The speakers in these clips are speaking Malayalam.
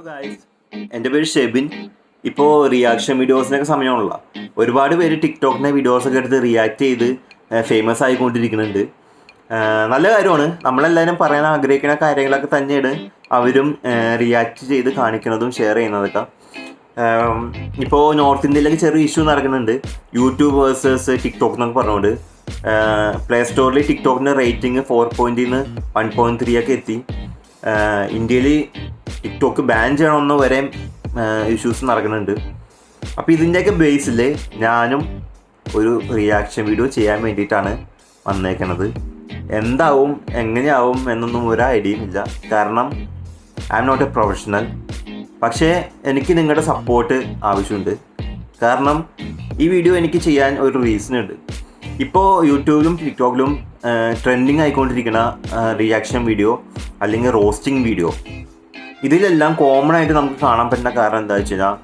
ഹലോ ഗായ്സ് എന്റെ പേര് ഷെബിൻ. ഇപ്പോൾ റിയാക്ഷൻ വീഡിയോസിനൊക്കെ സമയമുള്ള ഒരുപാട് പേര് ടിക്ടോക്കിന്റെ വീഡിയോസൊക്കെ എടുത്ത് റിയാക്ട് ചെയ്ത് ഫേമസ് ആയിക്കൊണ്ടിരിക്കുന്നുണ്ട്. നല്ല കാര്യമാണ്. നമ്മളെല്ലാവരും പറയാൻ ആഗ്രഹിക്കുന്ന കാര്യങ്ങളൊക്കെ തന്നെയാണ് അവരും റിയാക്ട് ചെയ്ത് കാണിക്കുന്നതും ഷെയർ ചെയ്യുന്നതൊക്കെ. ഇപ്പോൾ നോർത്ത് ഇന്ത്യയിലൊക്കെ ചെറിയ ഇഷ്യൂ നടക്കുന്നുണ്ട്. യൂട്യൂബ് വേഴ്സസ് ടിക്ടോക്ക് എന്നൊക്കെ പറഞ്ഞുകൊണ്ട്. പ്ലേ സ്റ്റോറിൽ ടിക്ടോക്കിന്റെ റേറ്റിംഗ് ഫോർ പോയിന്റിൽ നിന്ന് വൺ പോയിന്റ് ത്രീ ഒക്കെ എത്തി. ഇന്ത്യയിൽ ടിക്ടോക്ക് ബാൻ ചെയ്യണമെന്ന് വരെ ഇഷ്യൂസ് നടക്കുന്നുണ്ട്. അപ്പോൾ ഇതിന്റെയൊക്കെ ബേസിൽ ഞാനും ഒരു റിയാക്ഷൻ വീഡിയോ ചെയ്യാൻ വേണ്ടിയിട്ടാണ് വന്നേക്കണത്. എന്താവും എങ്ങനെയാവും എന്നൊന്നും ഒരു ഐഡിയയും ഇല്ല. കാരണം I M not a professional പക്ഷേ എനിക്ക് നിങ്ങളുടെ സപ്പോർട്ട് ആവശ്യമുണ്ട്. കാരണം ഈ വീഡിയോ എനിക്ക് ചെയ്യാൻ ഒരു റീസൺ ഉണ്ട്. ഇപ്പോൾ യൂട്യൂബിലും ടിക്ടോക്കിലും ട്രെൻഡിങ് ആയിക്കൊണ്ടിരിക്കുന്ന റിയാക്ഷൻ വീഡിയോ അല്ലെങ്കിൽ റോസ്റ്റിംഗ് വീഡിയോ ഇതിലെല്ലാം കോമൺ ആയിട്ട് നമുക്ക് കാണാൻ പറ്റുന്ന കാരണം എന്താ വെച്ച് കഴിഞ്ഞാൽ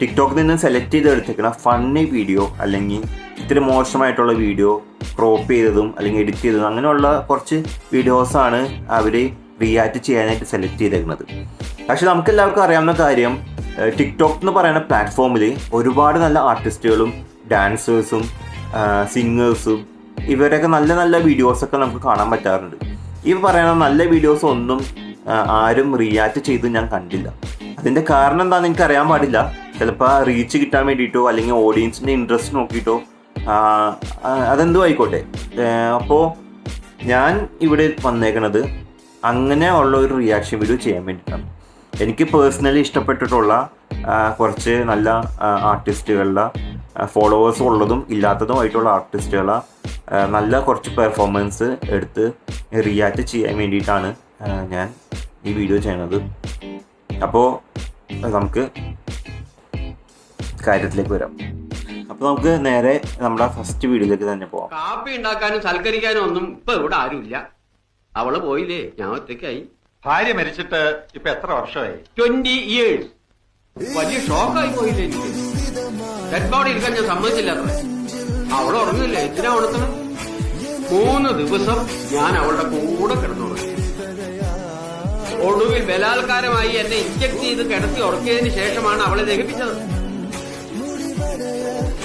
ടിക്ടോക്കിൽ നിന്ന് സെലക്ട് ചെയ്ത് എടുത്തേക്കുന്ന ഫണ്ണി വീഡിയോ അല്ലെങ്കിൽ ഇത്തിരി മോശമായിട്ടുള്ള വീഡിയോ ക്രോപ്പ് ചെയ്തതും അല്ലെങ്കിൽ എഡിറ്റ് ചെയ്തതും അങ്ങനെയുള്ള കുറച്ച് വീഡിയോസാണ് അവർ റിയാക്ട് ചെയ്യാനായിട്ട് സെലക്ട് ചെയ്തേക്കുന്നത് പക്ഷെ നമുക്ക് എല്ലാവർക്കും അറിയാവുന്ന കാര്യം ടിക്ടോക്ക് എന്ന് പറയുന്ന പ്ലാറ്റ്ഫോമിൽ ഒരുപാട് നല്ല ആർട്ടിസ്റ്റുകളും ഡാൻസേഴ്സും സിംഗേഴ്സും ഇവരൊക്കെ നല്ല നല്ല വീഡിയോസൊക്കെ നമുക്ക് കാണാൻ പറ്റാറുണ്ട്. ഈ പറയുന്ന നല്ല വീഡിയോസ് ഒന്നും ആരും റിയാക്ട് ചെയ്ത് ഞാൻ കണ്ടില്ല. അതിന്റെ കാരണം എന്താണെന്ന് എനിക്ക് അറിയാൻ പാടില്ല. ചിലപ്പോൾ റീച്ച് കിട്ടാൻ വേണ്ടിയിട്ടോ അല്ലെങ്കിൽ ഓഡിയൻസിന്റെ ഇൻട്രസ്റ്റ് നോക്കിയിട്ടോ അതെന്തോ ആയിക്കോട്ടെ. അപ്പോൾ ഞാൻ ഇവിടെ വന്നേക്കണത് അങ്ങനെ ഉള്ള ഒരു റിയാക്ഷൻ വീഡിയോ ചെയ്യാൻ വേണ്ടിയിട്ടാണ്. എനിക്ക് പേഴ്സണലി ഇഷ്ടപ്പെട്ടിട്ടുള്ള കുറച്ച് നല്ല ആർട്ടിസ്റ്റുകളുടെ ഫോളോവേഴ്സ് ഉള്ളതും ഇല്ലാത്തതുമായിട്ടുള്ള ആർട്ടിസ്റ്റുകളെ ആ, നല്ല കുറച്ച് പെർഫോമൻസ് എടുത്ത് റിയാക്ട് ചെയ്യാൻ വേണ്ടിയിട്ടാണ് ഞാൻ ഈ വീഡിയോ ചെയ്യണത് അപ്പോൾ നമുക്ക് കാര്യത്തിലേക്ക് വരാം. അപ്പോൾ നമുക്ക് നേരെ നമ്മുടെ ഫസ്റ്റ് വീഡിയോയിലേക്ക് തന്നെ പോവാം. കാപ്പി ഉണ്ടാക്കാനും സൽക്കരിക്കാനും ഒന്നും ഇപ്പൊ ഇവിടെ ആരുമില്ല. അവൾ പോയില്ലേ? ഞാൻ ഒറ്റയ്ക്കായി. ഭാര്യ മരിച്ചിട്ട് ഇപ്പൊ എത്ര വർഷമായി? ട്വന്റി ഇയേഴ്സ് വലിയ ഷോക്കായി പോയില്ലേ എനിക്ക്. ഡെഡ് ബോഡി എടുക്കാൻ ഞാൻ സമ്മതിച്ചില്ല അത്ര. അവൾ ഉറങ്ങില്ലേ എന്തിനാ ഉണർത്തണം മൂന്ന് ദിവസം ഞാൻ അവളുടെ കൂടെ കിടന്നുറങ്ങി ഒടുവിൽ ബലാത്കാരമായി എന്നെ ഇഞ്ചക്ട് ചെയ്ത് കിടത്തി ഉറക്കിയതിന് ശേഷമാണ് അവളെ ദഹിപ്പിച്ചത്.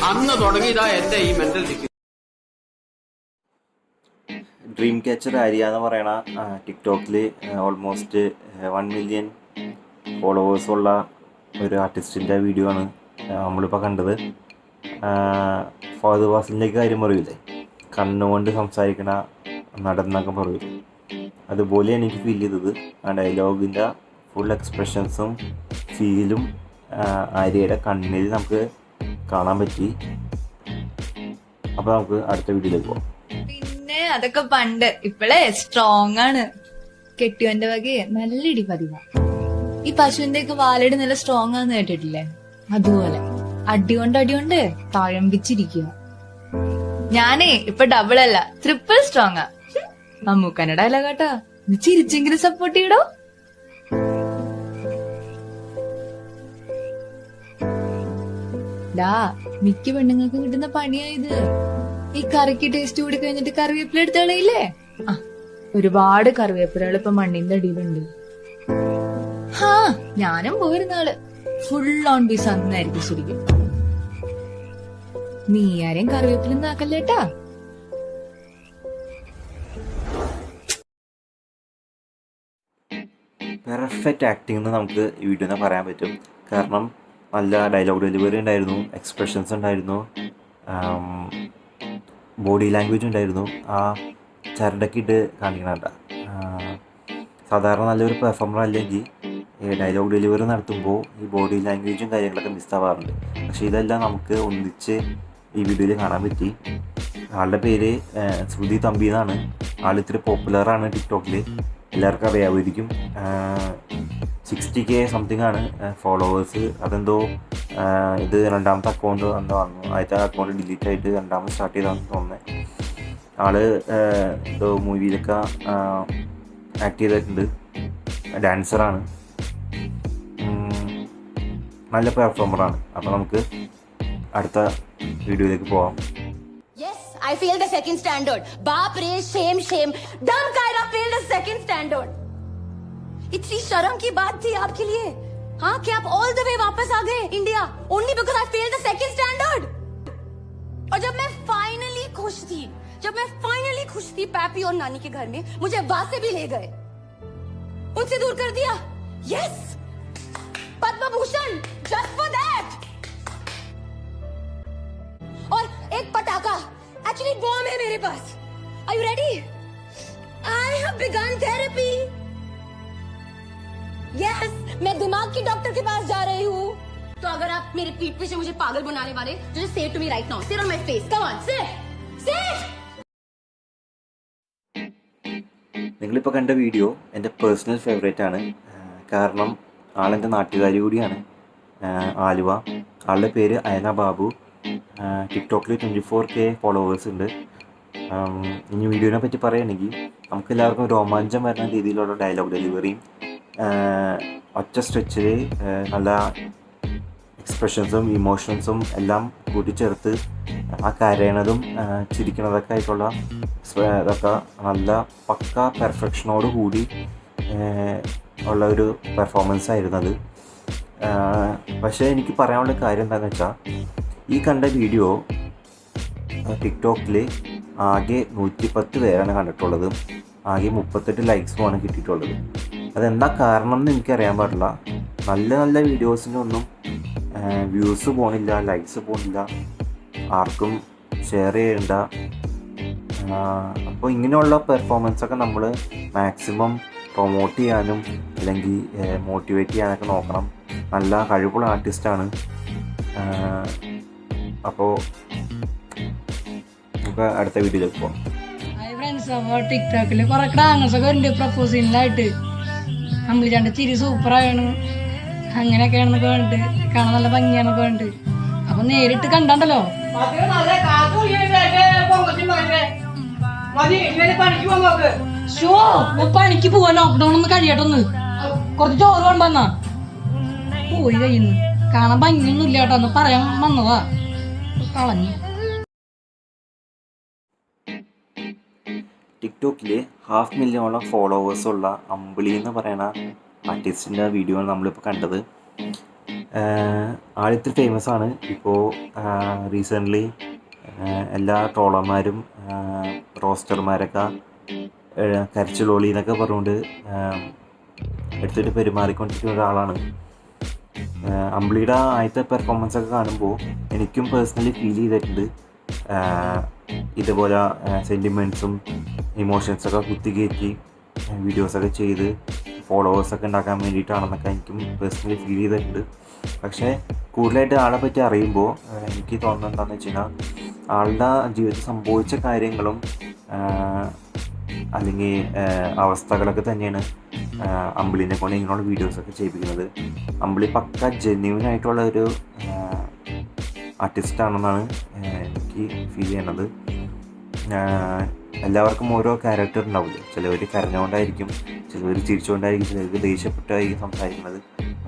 അന്ന് തുടങ്ങിയതാ എന്റെ ഈ mental degree dream catcher Arya എന്ന് പറയണ ടിക്ടോക്കിൽ ഓൾമോസ്റ്റ് വൺ മില്യൺ ഫോളോവേഴ്സ് ഉള്ള ഒരു ആർട്ടിസ്റ്റിന്റെ വീഡിയോ ആണ് നമ്മളിപ്പോൾ കണ്ടത്. ഫാദർ വാസിലേക്ക് കാര്യം പറയൂലേ? കണ്ണുകൊണ്ട് സംസാരിക്കണ നടന്നൊക്കെ പറയും. അതുപോലെ എനിക്ക് ഫീൽ ചെയ്തത് ആ ഡയലോഗിന്റെ ഫുൾ എക്സ്പ്രഷൻസും ഫീലും ആര്യയുടെ കണ്ണിൽ നമുക്ക് കാണാൻ പറ്റി. അപ്പോൾ നമുക്ക് അടുത്ത വീഡിയോയിലേക്ക് പോകാം പിന്നെ അതൊക്കെ പണ്ട് ഇപ്പോഴേ സ്ട്രോങ് ആണ്. കെട്ടിയോന്റെ വകയെ നല്ല ഇടി പതിവാ. ഈ പശുവിന്റെ ഒക്കെ വാലടി നല്ല സ്ട്രോങ് ആണെന്ന് കേട്ടിട്ടില്ലേ? അതുപോലെ. അടി കൊണ്ട് അടി കൊണ്ട് തഴമ്പിച്ചിരിക്കുക ഞാനേ ഇപ്പൊ ഡബിൾ അല്ല ട്രിപ്പിൾ സ്ട്രോങ് ആ. അല്ല ഡയലോഗ് കേട്ടോ ചിരിച്ചെങ്കിലും സപ്പോർട്ട് ചെയ്യടോ. ഡാ മിക്ക പെണ്ണുങ്ങൾക്ക് കിട്ടുന്ന പണിയായത് ഈ കറിക്ക് ടേസ്റ്റ് കൂടി കഴിഞ്ഞിട്ട് കറിവേപ്പില എടുത്ത് കളയില്ലേ? ആ ഒരുപാട് കറിവേപ്പിലകൾ ഇപ്പൊ മണ്ണിന്റെ അടിയിലുണ്ട്. ഹാ ഞാനും പോയിരുന്നാൾ. ഫുൾ ഓൺ ബീസ് അന്നായിരിക്കും ശരിക്കും. നീ ആരെയും കറിവേപ്പില നാക്കല്ലേട്ടാ പെർഫെക്റ്റ് ആക്ടിംഗ് എന്ന് നമുക്ക് ഈ വീഡിയോയിൽ പറയാൻ പറ്റും. കാരണം നല്ല ഡയലോഗ് ഡെലിവറി ഉണ്ടായിരുന്നു എക്സ്പ്രഷൻസ് ഉണ്ടായിരുന്നു ബോഡി ലാംഗ്വേജ് ഉണ്ടായിരുന്നു. ആ ചരടക്കിട്ട് കാണിക്കണണ്ട സാധാരണ നല്ലൊരു പെർഫോമർ അല്ലെങ്കിൽ ഈ ഡയലോഗ് ഡെലിവറി നടത്തുമ്പോൾ ഈ ബോഡി ലാംഗ്വേജും കാര്യങ്ങളൊക്കെ മിസ്സാവാറുണ്ട് പക്ഷേ ഇതെല്ലാം നമുക്ക് ഒന്നിച്ച് ഈ വീഡിയോയിൽ കാണാൻ പറ്റി. ആളുടെ പേര് ശ്രുതി തമ്പി എന്നാണ്. ആൾ ഇത്തിരി പോപ്പുലറാണ് ടിക്ടോക്കിൽ എല്ലാവർക്കും അറിയാമായിരിക്കും. സിക്സ്റ്റി കെ സംതിങ് ആണ് ഫോളോവേഴ്സ് അതെന്തോ ഇത് രണ്ടാമത്തെ അക്കൗണ്ട് എന്തോ വന്നു ആദ്യത്തെ അക്കൗണ്ട് ഡിലീറ്റ് ആയിട്ട് രണ്ടാമത് സ്റ്റാർട്ട് ചെയ്താണെന്ന് തോന്നുന്നത് ആൾ എന്തോ മൂവിയിലൊക്കെ ആക്ട് ചെയ്തിട്ടുണ്ട്. ഡാൻസറാണ് നല്ല പെർഫോമറാണ് അപ്പോൾ നമുക്ക് അടുത്ത वीडियो देख पाओ yes I feel the second standard बाप रे शेम shame. Dumb कायरा फील द सेकंड स्टैंडर्ड इतनी शर्म की बात थी आपके लिए। हाँ कि आप ऑल द वे वापस आ गए India only because I fail the second standard और जब मैं फाइनली खुश थी, जब मैं फाइनली खुश थी पैपी और नानी के घर में, मुझे वहाँ से भी ले गए। उनसे दूर कर दिया। Yes Padma Bhushan just for that मेरे पास are you ready I have begun therapy yes मैं दिमाग की डॉक्टर के पास जा रही हूँ तो अगर आप मेरे पीठ पीछे मुझे पागल बनाने वाले तो just say to me right now sit on my face come on sit sit നിങ്ങളിപ്പോൾ കണ്ട വീഡിയോ എൻ്റെ പേഴ്സണൽ ഫേവറേറ്റ് ആണ് ആ, കാരണം ആളെൻ്റെ നാട്ടുകാരി കൂടിയാണ് ആ, ആലുവ ആളുടെ പേര് അയന ബാബു ടിക്ടോക്കിൽ ട്വൻറ്റി ഫോർ കെ ഫോളോവേഴ്സ് ഉണ്ട് ആം, ഇനി വീഡിയോനെ പറ്റി പറയുകയാണെങ്കിൽ നമുക്ക് എല്ലാവർക്കും രോമാഞ്ചം വരുന്ന രീതിയിലുള്ള ഡയലോഗ് ഡെലിവറിയും ഒറ്റ സ്ട്രെച്ചിൽ നല്ല എക്സ്പ്രഷൻസും ഇമോഷൻസും എല്ലാം കൂട്ടിച്ചേർത്ത് ആ കരയണതും ചിരിക്കണതൊക്കെ ആയിട്ടുള്ള ഇതൊക്കെ നല്ല പക്ക പെർഫെക്ഷനോട് കൂടി ഉള്ള ഒരു പെർഫോമൻസ് ആയിരുന്നു അത് പക്ഷേ എനിക്ക് പറയാനുള്ള കാര്യം എന്താണെന്ന് വെച്ചാൽ ഈ കണ്ട വീഡിയോ ടിക്ടോക്കിൽ ആകെ നൂറ്റി പത്ത് പേരാണ് കണ്ടിട്ടുള്ളത്. ആകെ മുപ്പത്തെട്ട് ലൈക്സുമാണ് കിട്ടിയിട്ടുള്ളത്. അതെന്താ കാരണം എന്ന് എനിക്കറിയാൻ പാടില്ല. നല്ല നല്ല വീഡിയോസിനൊന്നും വ്യൂസ് പോണില്ല ലൈക്സ് പോണില്ല. ആർക്കും ഷെയർ ചെയ്യണ്ട. അപ്പോൾ ഇങ്ങനെയുള്ള പെർഫോമൻസൊക്കെ നമ്മൾ മാക്സിമം പ്രൊമോട്ട് ചെയ്യാനും അല്ലെങ്കിൽ മോട്ടിവേറ്റ് ചെയ്യാനൊക്കെ നോക്കണം. നല്ല കഴിവുള്ള ആർട്ടിസ്റ്റാണ് അപ്പോൾ നമുക്ക് അടുത്ത വീഡിയോയിലേക്ക് പോകാം ഫ്രണ്ട്സ് അപ്പോൾ ടിക്ടോക്കിൽ കുറെ ക്രാങ്ങസ് ഒക്കെ ഉണ്ട്. ചിരി സൂപ്പറാണ്. അങ്ങനെയൊക്കെയാണെന്നൊക്കെ വേണ്ടിട്ട് കാണാൻ നല്ല ഭംഗിയാണെന്നൊക്കെ വേണ്ടിട്ട് അപ്പൊ നേരിട്ട് കണ്ടല്ലോ പണിക്ക് പോവാ. ലോക്ക്ഡൌൺ ഒന്ന് കഴിയട്ടൊന്ന്. കുറച്ച് ചോറ് കൊണ്ടുവന്നാ. പോയി കഴിയുന്നു. കാണാൻ ഭംഗിയൊന്നും ഇല്ല കേട്ടോ. ഒന്ന് പറയാൻ വന്നതാ. കളഞ്ഞു. ടിക്ടോക്കിൽ ഹാഫ് മില്യണോളം ഫോളോവേഴ്സുള്ള അമ്പിളി എന്ന് പറയുന്ന ആർട്ടിസ്റ്റിന്റെ വീഡിയോ ആണ് നമ്മളിപ്പോൾ കണ്ടത്. ആളിത്തിരി ഫേമസ് ആണ്. ഇപ്പോൾ റീസെന്റ്ലി എല്ലാ ട്രോളർമാരും റോസ്റ്റർമാരൊക്കെ കരച്ചിലോളി എന്നൊക്കെ പറഞ്ഞുകൊണ്ട് എടുത്തിട്ട് പെരുമാറിക്കൊണ്ടിരിക്കുന്ന ഒരാളാണ്. അമ്പിളിയുടെ ആദ്യത്തെ പെർഫോമൻസ് ഒക്കെ കാണുമ്പോൾ എനിക്കും പേഴ്സണലി ഫീൽ ചെയ്തിട്ടുണ്ട്. ഇതുപോലെ സെന്റിമെന്റ്സും ഇമോഷൻസൊക്കെ കുത്തിക്കയറ്റി വീഡിയോസൊക്കെ ചെയ്ത് ഫോളോവേഴ്സൊക്കെ ഉണ്ടാക്കാൻ വേണ്ടിയിട്ടാണെന്നൊക്കെ എനിക്കും പേഴ്സണലി ഫീൽ ചെയ്തിട്ടുണ്ട്. പക്ഷേ കൂടുതലായിട്ട് ആളെ പറ്റി അറിയുമ്പോൾ എനിക്ക് തോന്നുന്നത് എന്താണെന്ന് വെച്ച് കഴിഞ്ഞാൽ ആളുടെ ജീവിതത്തിൽ സംഭവിച്ച കാര്യങ്ങളും അല്ലെങ്കിൽ അവസ്ഥകളൊക്കെ തന്നെയാണ് അമ്പിളിനെ കൊണ്ട് ഇങ്ങനെയുള്ള വീഡിയോസൊക്കെ ചെയ്യിപ്പിക്കുന്നത്. അമ്പിളി പക്ക ജെന്യൂൻ ആയിട്ടുള്ള ഒരു ആർട്ടിസ്റ്റാണെന്നാണ് എനിക്ക് ഫീൽ ആഹ് എല്ലാവർക്കും ഓരോ ക്യാരക്ടർ ഉണ്ടാവില്ല? ചിലവർ കരഞ്ഞുകൊണ്ടായിരിക്കും ചിലവർ ചിരിച്ചുകൊണ്ടായിരിക്കും ചിലവർക്ക് ദേഷ്യപ്പെട്ടായിരിക്കും സംസാരിക്കുന്നത്.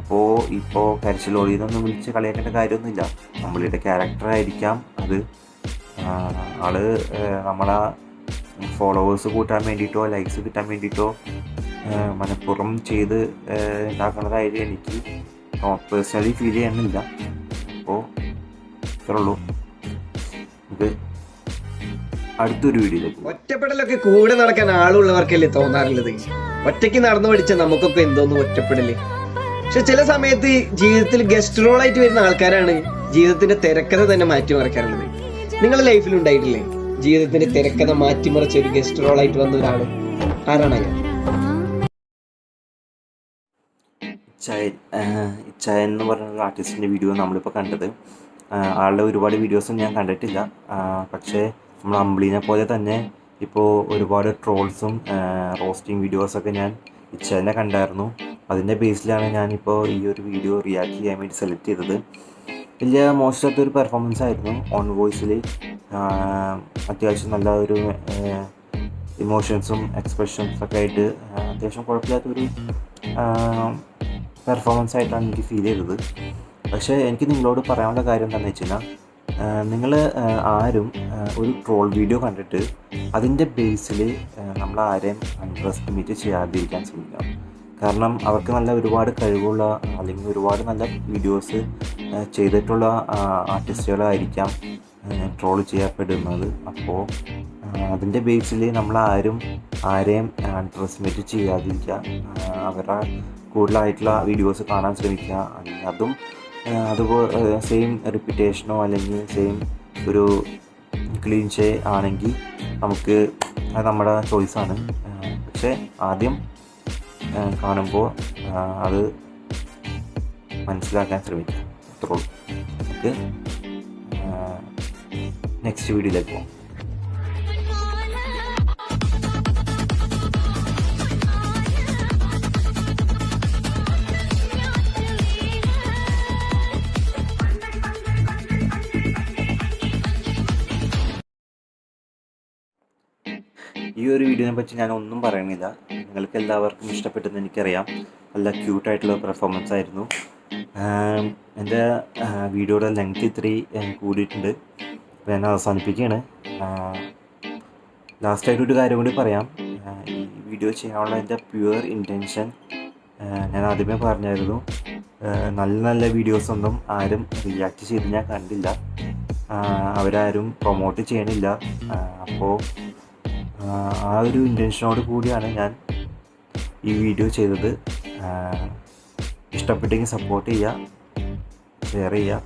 അപ്പോൾ ഇപ്പോൾ കരച്ചിലോളി എന്നൊന്നും വിളിച്ച് കളിയാക്കേണ്ട കാര്യമൊന്നുമില്ല. നമ്മളുടെ ക്യാരക്ടറായിരിക്കാം അത് ആൾ നമ്മളാ ഫോളോവേഴ്സ് കൂട്ടാൻ വേണ്ടിയിട്ടോ ലൈക്സ് കിട്ടാൻ വേണ്ടിയിട്ടോ മനഃപൂർവം ചെയ്ത് ഉണ്ടാക്കുന്നതായിട്ട് എനിക്ക് പേഴ്സണലി ഫീൽ ചെയ്യുന്നില്ല. അപ്പോൾ ഇത്രയുള്ളൂ നമുക്ക് അടുത്തൊരു വീഡിയോയിലേക്ക്. ഒറ്റപ്പെടലൊക്കെ കൂടെ നടക്കാൻ ആളുള്ളവർക്കല്ലേ തോന്നാറുള്ളത്? ഒറ്റയ്ക്ക് നടന്നു പഠിച്ച നമുക്കൊക്കെ എന്തോന്ന് ഒറ്റപ്പെടൽ? പക്ഷെ ചില സമയത്ത് ജീവിതത്തിൽ ഗസ്റ്റ് റോൾ ആയിട്ട് വരുന്ന ആൾക്കാരാണ് ജീവിതത്തിന്റെ തിരക്കഥ തന്നെ മാറ്റിമറിക്കാറുള്ളത്. നിങ്ങളുടെ ലൈഫിൽ ഉണ്ടായിട്ടില്ലേ? ജീവിതത്തിന്റെ തിരക്കഥ മാറ്റിമറിച്ച ഒരു ഗസ്റ്റ് റോൾ ആയിട്ട് വന്ന ഒരാൾ. ആരാണ് അയാൾ? ഇച്ചായൻ ഇച്ചായൻ എന്ന് പറഞ്ഞ ഒരു ആർട്ടിസ്റ്റിന്റെ വീഡിയോ നമ്മളിപ്പോൾ കണ്ടത്. ആളുടെ ഒരുപാട് വീഡിയോസും ഞാൻ കണ്ടിട്ടില്ല. പക്ഷേ നമ്മൾ അമ്പിളിനെ പോലെ തന്നെ ഇപ്പോൾ ഒരുപാട് ട്രോൾസും റോസ്റ്റിംഗ് വീഡിയോസൊക്കെ ഞാൻ ഇച്ചായനെ കണ്ടായിരുന്നു. അതിന്റെ ബേസിലാണ് ഞാനിപ്പോൾ ഈ ഒരു വീഡിയോ റിയാക്ട് ചെയ്യാൻ വേണ്ടി സെലക്ട് ചെയ്തത്. വലിയ മോശമായിട്ടൊരു പെർഫോമൻസ് ആയിരുന്നു. ഓൺ വോയിസിൽ അത്യാവശ്യം നല്ല ഒരു ഇമോഷൻസും എക്സ്പ്രഷൻസ് ഒക്കെ ആയിട്ട് അത്യാവശ്യം കുഴപ്പമില്ലാത്തൊരു പെർഫോമൻസ് ആയിട്ടാണ് എനിക്ക് ഫീൽ ചെയ്തത്. പക്ഷേ എനിക്ക് നിങ്ങളോട് പറയാനുള്ള കാര്യം എന്താണെന്ന് വെച്ച് കഴിഞ്ഞാൽ നിങ്ങൾ ആരും ഒരു ട്രോൾ വീഡിയോ കണ്ടിട്ട് അതിന്റെ ബേസിൽ നമ്മൾ ആരെയും അണ്ടർ എസ്റ്റിമേറ്റ് ചെയ്യാതിരിക്കാൻ ശ്രമിക്കാം കാരണം അവർക്ക് നല്ല ഒരുപാട് കഴിവുള്ള അല്ലെങ്കിൽ ഒരുപാട് നല്ല വീഡിയോസ് ചെയ്തിട്ടുള്ള ആർട്ടിസ്റ്റുകളായിരിക്കാം ട്രോൾ ചെയ്യപ്പെടുന്നത്. അപ്പോൾ അതിന്റെ ബേസിൽ നമ്മൾ ആരും ആരെയും അണ്ടർ എസ്റ്റിമേറ്റ് ചെയ്യാതിരിക്കുക അവരുടെ കൂടുതലായിട്ടുള്ള വീഡിയോസ് കാണാൻ ശ്രമിക്കുക. അതും അതുപോലെ സെയിം റിപ്പിറ്റേഷനോ അല്ലെങ്കിൽ സെയിം ഒരു ക്ലീൻ ഷേ ആണെങ്കിൽ നമുക്ക് അത് നമ്മുടെ ചോയ്സാണ് പക്ഷേ ആദ്യം കാണുമ്പോൾ അത് മനസ്സിലാക്കാൻ ശ്രമിക്കുക. അത്രയുള്ളൂ നമുക്ക് നെക്സ്റ്റ് വീഡിയോയിലേക്ക് പോകാം ഈ ഒരു വീഡിയോനെ പറ്റി ഞാൻ ഒന്നും പറയണില്ല. നിങ്ങൾക്ക് എല്ലാവർക്കും ഇഷ്ടപ്പെട്ടെന്ന് എനിക്കറിയാം. നല്ല ക്യൂട്ടായിട്ടുള്ള പെർഫോമൻസ് ആയിരുന്നു. എന്റെ വീഡിയോയുടെ ലെങ്ത് ഇത്തിരി കൂടിയിട്ടുണ്ട്. അപ്പോൾ ഞാൻ അവസാനിപ്പിക്കുകയാണ്. ലാസ്റ്റായിട്ട് ഒരു കാര്യം കൂടി പറയാം. ഈ വീഡിയോ ചെയ്യാനുള്ള എന്റെ പ്യുവർ ഇന്റൻഷൻ ഞാൻ ആദ്യമേ പറഞ്ഞായിരുന്നു. നല്ല നല്ല വീഡിയോസൊന്നും ആരും റിയാക്ട് ചെയ്ത് ഞാൻ കണ്ടില്ല. അവരാരും പ്രൊമോട്ട് ചെയ്യണില്ല. അപ്പോൾ ആ ഒരു ഇന്റൻഷനോട് കൂടിയാണ് ഞാൻ ഈ വീഡിയോ ചെയ്തത്. ഇഷ്ടപ്പെട്ടെങ്കിൽ സപ്പോർട്ട് ചെയ്യുക ഷെയർ ചെയ്യുക.